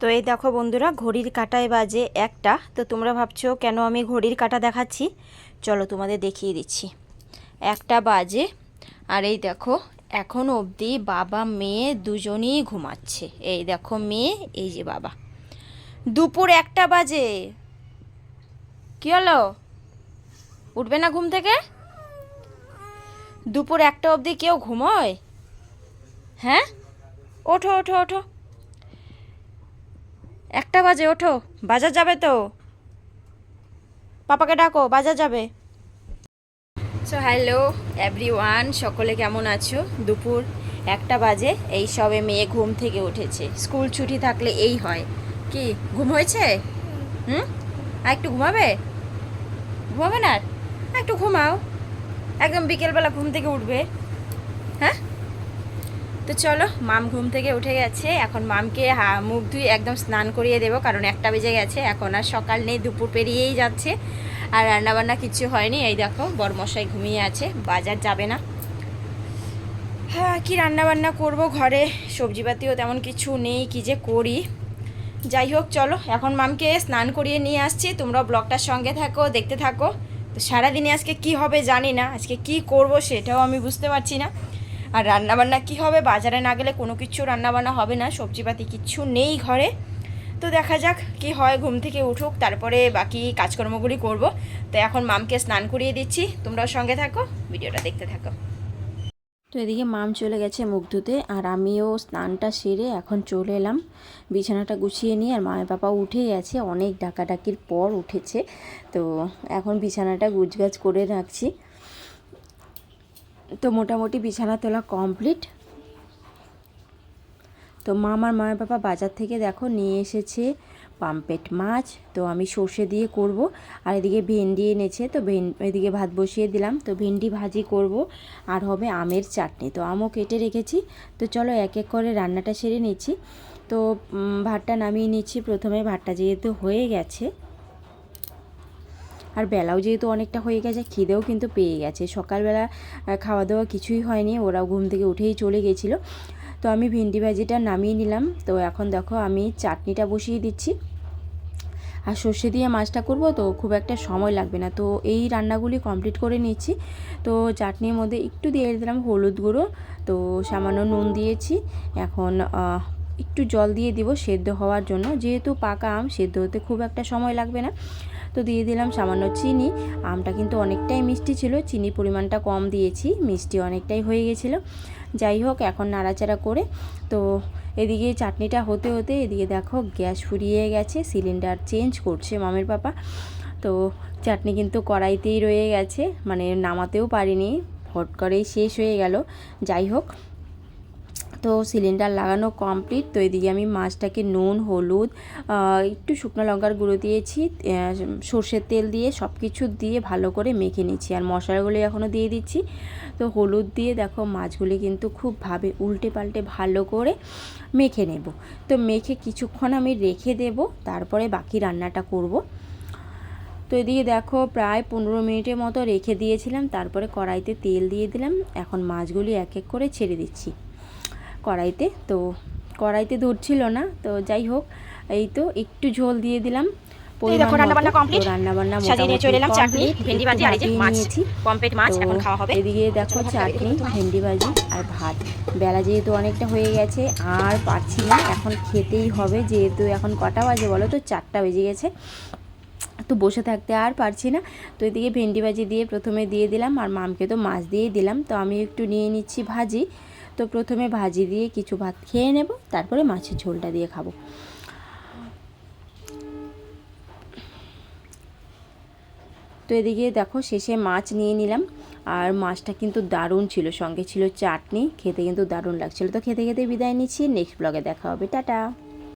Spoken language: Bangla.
তো এই দেখো বন্ধুরা, ঘড়ির কাঁটায় বাজে একটা। তো তোমরা ভাবছ, কেন আমি ঘড়ির কাঁটা দেখাচ্ছি? চলো তোমাদের দেখিয়ে দিচ্ছি। একটা বাজে, আর এই দেখো, এখন অবধি বাবা, মেয়ে দুজনেই ঘুমাচ্ছে। এই দেখো মেয়ে, এই যে বাবা। দুপুর একটা বাজে। কি হলো? উঠবে না ঘুম থেকে? দুপুর একটা অবধি কেউ ঘুমোয়? হ্যাঁ? ওঠো ওঠো ওঠো। একটা বাজে, ওঠো। বাজার যাবে তো? পাপাকে ডাকো, বাজার যাবে। সো হ্যালো এভরি ওয়ান সকলে কেমন আছো? দুপুর একটা বাজে, এই সবে মেয়ে ঘুম থেকে উঠেছে। স্কুল ছুটি থাকলে এই হয়। কি, ঘুম হয়েছে? হুম? আর একটু ঘুমাবে? ঘুমাবে না একটু ঘুমাও। একদম বিকেলবেলা ঘুম থেকে উঠবে। হ্যাঁ? তো চলো, মাম ঘুম থেকে উঠে গেছে। এখন মামকে মুখ ধুয়ে একদম স্নান করিয়ে দেবো, কারণ একটা বেজে গেছে। এখন আর সকাল নেই, দুপুর পেরিয়েই যাচ্ছে। আর রান্নাবান্না কিছু হয়নি। এই দেখো, বরমশাই ঘুমিয়ে আছে, বাজার যাবে না। হ্যাঁ কি রান্নাবান্না করব ঘরে? সবজিপাতিও তেমন কিছু নেই, কি যে করি? যাই হোক, চলো, এখন মামকে স্নান করিয়ে নিয়ে আসছি। তোমরা ব্লগটার সঙ্গে থাকো, দেখতে থাকো। তো সারাদিনে আজকে কি হবে জানি না, আজকে কি করব সেটাও আমি বুঝতে পারছি না। আর রান্নাবান্না কি হবে? বাজারে না গেলে কোনো কিছু রান্নাবান্না হবে না, সবজিপাতি কিচ্ছু নেই ঘরে। তো দেখা যাক কি হয়, ঘুম থেকে উঠুক, তারপরে বাকি কাজকর্মগুলি করব। তো এখন মামকে স্নান করিয়ে দিচ্ছি, তোমরাও সঙ্গে থাকো, ভিডিওটা দেখতে থাকো। তো এদিকে মাম চলে গেছে মুখ ধুতে, আর আমিও স্নানটা সেরে এখন চলে এলাম। বিছানাটা গুছিয়ে নিয়ে, আর মায়ের পাপা উঠে গেছে, অনেক ডাকাডাকির পর উঠেছে। তো এখন বিছানাটা গুছগাছ করে রাখছি। তো মোটামুটি বিছানা তোলা কমপ্লিট। তো মা আমার মায়ের বাবা বাজার থেকে দেখো নিয়ে এসেছে পাম্পেট মাছ। তো আমি সর্ষে দিয়ে করব। আর এদিকে ভেন্ডি এনেছে, তো ভেন, এদিকে ভাত বসিয়ে দিলাম। তো ভেন্ডি ভাজি করব। আর হবে আমের চাটনি। তো আমও কেটে রেখেছি। তো চলো এক এক করে রান্নাটা সেরে নিচ্ছি। তো ভাতটা নামিয়ে নিচ্ছি। প্রথমে ভাতটা যেহেতু হয়ে গেছে আর বেলাও যেহেতু অনেকটা হয়ে গেছে, খিদেও কিন্তু পেয়ে গেছে। সকালবেলা খাওয়া দাওয়া কিছুই হয়নি, ওরাও ঘুম থেকে উঠেই চলে গেছিল। তো আমি ভেন্ডি ভাজিটা নামিয়ে নিলাম। তো এখন দেখো আমি চাটনিটা বসিয়ে দিচ্ছি। আর সর্ষে দিয়ে মাছটা করব তো খুব একটা সময় লাগবে না। তো এই রান্নাগুলি কমপ্লিট করে নিচ্ছি। তো চাটনির মধ্যে একটু দিয়ে দিলাম হলুদ গুঁড়ো। তো সামান্য নুন দিয়েছি। এখন একটু জল দিয়ে দিব সেদ্ধ হওয়ার জন্য। যেহেতু পাকা আম, সেদ্ধ হতে খুব একটা সময় লাগবে না। তো দিয়ে দিলাম সামান্য চিনি। আমটা কিন্তু অনেকটাই মিষ্টি ছিল। চিনির পরিমাণটা কম দিয়েছি। মিষ্টি অনেকটাই হয়ে গেছিল। যাই হোক, এখন নাড়াচাড়া করে তো এদিকে চাটনিটা হতে হতে এদিকে দেখো গ্যাস ফুরিয়ে গেছে, সিলিন্ডার চেঞ্জ করছে মামের পাপা। তো চাটনি কিন্তু কড়াইতেই রয়ে গেছে মানে নামাতেও পারিনি। হট করেই শেষ হয়ে গেল। যাই হোক তো সিলিন্ডার লাগানো কমপ্লিট তো এদিকে আমি মাছটাকে নুন, হলুদ একটু শুকনো লঙ্কার গুঁড়ো দিয়েছি সর্ষের তেল দিয়ে সব কিছু দিয়ে ভালো করে মেখে নিচ্ছি। আর মশলাগুলি এখনও দিয়ে দিচ্ছি। তো হলুদ দিয়ে দেখো মাছগুলি কিন্তু খুব ভাবে উল্টে পাল্টে ভালো করে মেখে নেব। তো মেখে কিছুক্ষণ আমি রেখে দেব, তারপরে বাকি রান্নাটা করব। তো এদিকে দেখো প্রায় পনেরো মিনিটের মতো রেখে দিয়েছিলাম, তারপরে কড়াইতে তেল দিয়ে দিলাম। এখন মাছগুলি এক এক করে ছেড়ে দিচ্ছি। কড়াইতে। তো কড়াইতে দুধ ছিল না তো যাই হোক এই তো একটু ঝোল দিয়ে দিলাম। এদিকে দেখো চাটনি ভেন্ডি ভাজি আর ভাত। বেলা যেহেতু অনেকটা হয়ে গেছে আর পারছি না এখন খেতেই হবে। যেহেতু এখন কটা বাজে বলো তো চারটা বেজে গেছে। তো বসে থাকতে আর পারছি না। তো এদিকে ভেন্ডি ভাজি দিয়ে প্রথমে দিয়ে দিলাম আর মামকে তো মাছ দিয়েই দিলাম। তো আমি একটু নিয়ে নিচ্ছি ভাজি। তো প্রথমে ভাজি দিয়ে কিছু ভাত খেয়ে নেব, তারপরে মাছের ঝোলটা দিয়ে খাব। তো এদিকে দেখো শেষে মাছ নিয়ে নিলাম, আর মাছটা কিন্তু দারুণ ছিল, সঙ্গে ছিল চাটনি, খেতে কিন্তু দারুণ লাগছিল। তো খেতে খেতে বিদায় নিচ্ছি নেক্সট ব্লগে দেখা হবে, টাটা।